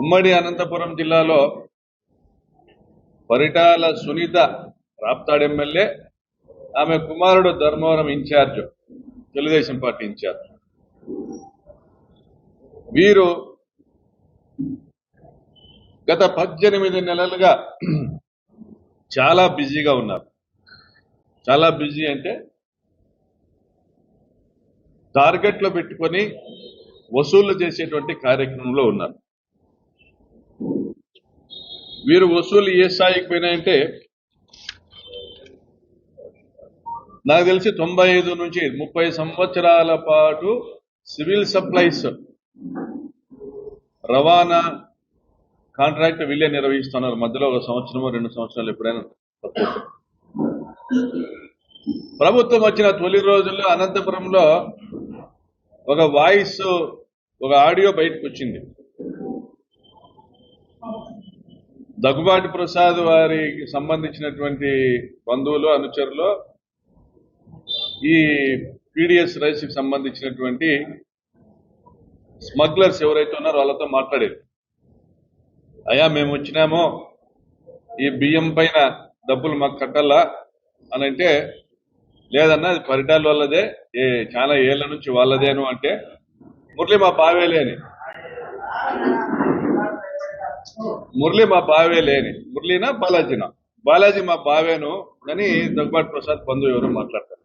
ఉమ్మడి అనంతపురం జిల్లాలో పరిటాల సునీత రాప్తాడు ఎమ్మెల్యే ఆమె కుమారుడు Dharmavaram incharge Telugu Desam party incharge. వీరు గత పద్దెనిమిది నెలలుగా చాలా బిజీగా ఉన్నారు. చాలా బిజీ అంటే టార్గెట్లో పెట్టుకొని వసూళ్ళు చేసేటువంటి కార్యక్రమంలో ఉన్నారు. వీరు వసూలు ఏ స్థాయికి పోయినాయంటే నాకు తెలిసి తొంభై ఐదు నుంచి ముప్పై సంవత్సరాల పాటు సివిల్ సప్లైస్ రవాణా కాంట్రాక్ట్ వీళ్ళే నిర్వహిస్తున్నారు. మధ్యలో ఒక సంవత్సరమో రెండు సంవత్సరాలు ఎప్పుడైనా. ప్రభుత్వం వచ్చిన తొలి రోజుల్లో అనంతపురంలో ఒక వాయిస్ ఒక ఆడియో బయటకు వచ్చింది. దగ్గుబాటి ప్రసాద్ వారికి సంబంధించినటువంటి బంధువులు అనుచరులు ఈ పీడిఎస్ రైస్కి సంబంధించినటువంటి స్మగ్లర్స్ ఎవరైతే ఉన్నారో వాళ్ళతో మాట్లాడేది అయ్యా మేము వచ్చినాము. ఈ బియ్యం పైన డబ్బులు మాకు కట్టాలా అని అంటే లేదన్నా అది పరిటాల వాళ్ళదే. ఏ చాలా ఏళ్ళ నుంచి వాళ్ళదేను అంటే మురళి మా బావేలే అని. మురళి మా బావే లేని. మురళీనా బాలాజీనా? బాలాజీ మా బావేను అని దగ్గుబాటి ప్రసాద్ బంధువు ఎవరు మాట్లాడతారు.